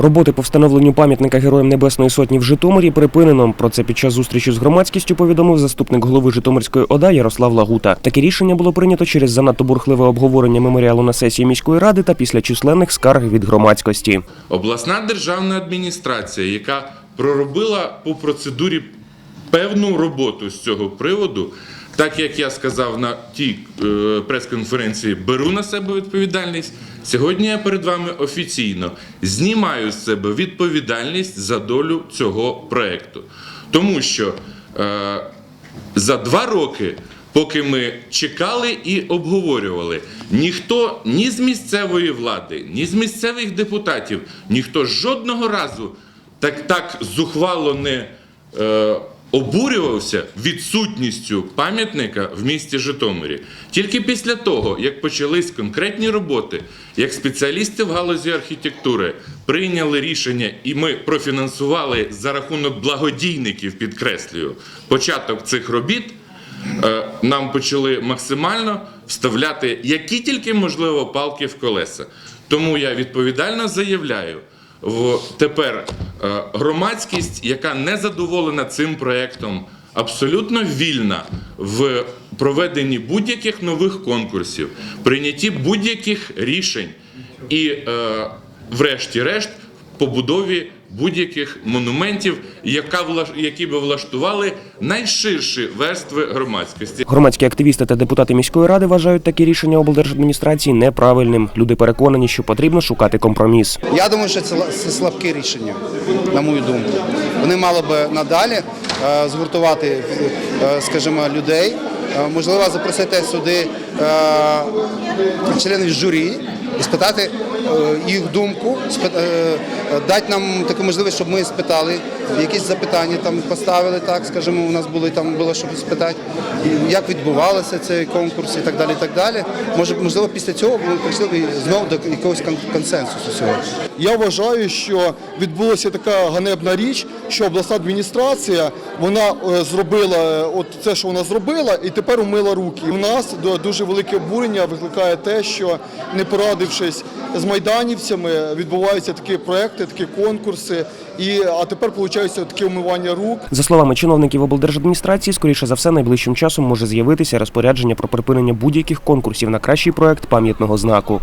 Роботи по встановленню пам'ятника Героям Небесної Сотні в Житомирі припинено. Про це під час зустрічі з громадськістю повідомив заступник голови Житомирської ОДА Ярослав Лагута. Таке рішення було прийнято через занадто бурхливе обговорення меморіалу на сесії міської ради та після численних скарг від громадськості. Обласна державна адміністрація, яка проробила по процедурі певну роботу з цього приводу, так як я сказав на тій е, прес-конференції, беру на себе відповідальність. Сьогодні я перед вами офіційно знімаю з себе відповідальність за долю цього проекту. Тому що е, за два роки, поки ми чекали і обговорювали, ніхто ні з місцевої влади, ні з місцевих депутатів, ніхто жодного разу так, так зухвало не е, обурювався відсутністю пам'ятника в місті Житомирі. Тільки після того, як почались конкретні роботи, як спеціалісти в галузі архітектури прийняли рішення, і ми профінансували за рахунок благодійників, підкреслюю, початок цих робіт. Е, Нам почали максимально вставляти які тільки можливо палки в колеса. Тому я відповідально заявляю в тепер е, громадськість, яка не задоволена цим проектом, абсолютно вільна в проведенні будь-яких нових конкурсів, прийнятті будь-яких рішень і, е, врешті-решт, побудові будь-яких монументів, яка влаш- які би влаштували найширші верстви громадськості. Громадські активісти та депутати міської ради вважають такі рішення облдержадміністрації неправильним. Люди переконані, що потрібно шукати компроміс. Я думаю, що це ла- це слабке рішення, на мою думку. Вони мали би надалі е, згуртувати, е, скажімо, людей. Е, Можливо, запросити сюди е, членів журі спитати е, їх думку, е, дати нам таку можливість, щоб ми спитали, якісь запитання там поставили, так скажімо, у нас були там було щоб спитати, як відбувався цей конкурс і так далі. І так далі. Може, можливо, після цього ми прийшли знову до якогось консенсусу сьогодні. Я вважаю, що відбулася така ганебна річ, що обласна адміністрація вона е, зробила от це, що вона зробила, і тепер умила руки. У нас дуже велике обурення викликає те, що не порадившись з майданівцями, відбуваються такі проекти, такі конкурси, і а тепер получаються таке умивання рук. За словами чиновників облдержадміністрації, скоріше за все, найближчим часом може з'явитися розпорядження про припинення будь-яких конкурсів на кращий проект пам'ятного знаку.